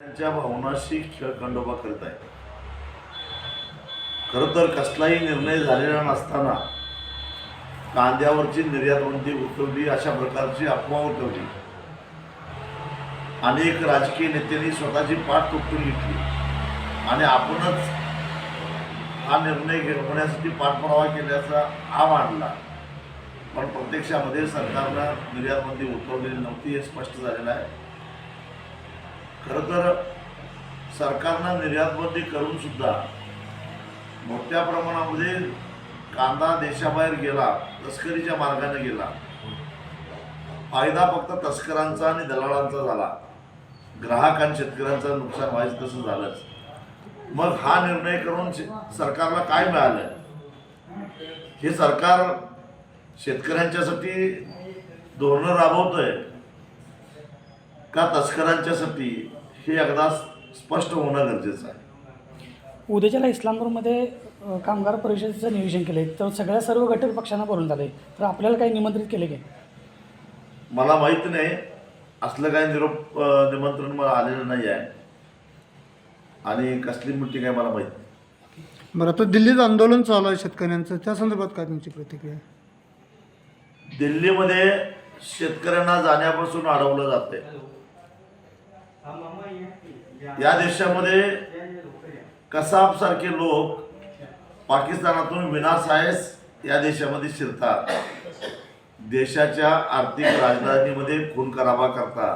त्यांच्या भावनाशी खेळ खंडोबा करत आहे खरं तर कसलाही निर्णय झालेला नसताना कांद्यावरची निर्यातबंदी उठवली अशा प्रकारची अफवा उठवली अनेक राजकीय नेत्यांनी स्वतःची पाठ तुटून घेतली? आणि आपणच हा निर्णय घेण्यासाठी पाठपुरावा केल्याचा हा मांडला पण प्रत्यक्षामध्ये सरकारनं निर्यातबंदी उतरवलेली उठवलेली नव्हती हे स्पष्ट झालेलं आहे. खरं तर सरकारनं निर्यातबंदी करूनसुद्धा करून सुद्धा मोठ्या प्रमाणामध्ये कांदा देशाबाहेर गेला तस्करीच्या मार्गाने गेला. फायदा फक्त तस्करांचा आणि दलालांचा झाला. ग्राहक आणि शेतकऱ्यांचं नुकसान व्हायचं तसं झालंच. मग हा निर्णय करून सरकारला काय मिळालं? हे सरकार शेतकऱ्यांच्यासाठी धोरणं राबवतंय. का तस्करांच्यासाठी हे एकदा स्पष्ट होणं गरजेचं आहे. उद्याच्याला इस्लामपूरमध्ये कामगार परिषदेचं नियोजन केलं आहे तर सगळ्या सर्व घटक पक्षांना बोलून झालं. आहे तर आपल्याला काही निमंत्रित केले की मला माहीत नाही असलं काही निरोप निमंत्रण मला आलेलं नाही आहे. आणि कसली मिटिंग आहे मला माहीत नाही. बरं आता दिल्लीत आंदोलन चालू आहे शेतकऱ्यांचं. त्या संदर्भात काय तुमची प्रतिक्रिया दिल्लीमध्ये शेतकऱ्यांना जाण्यापासून अडवलं जाते या देशामध्ये कसाब सारखे लोक पाकिस्तानातून विनासायस या देशामध्ये शिरतात. देशाच्या आर्थिक राजधानीमध्ये खून करावा करता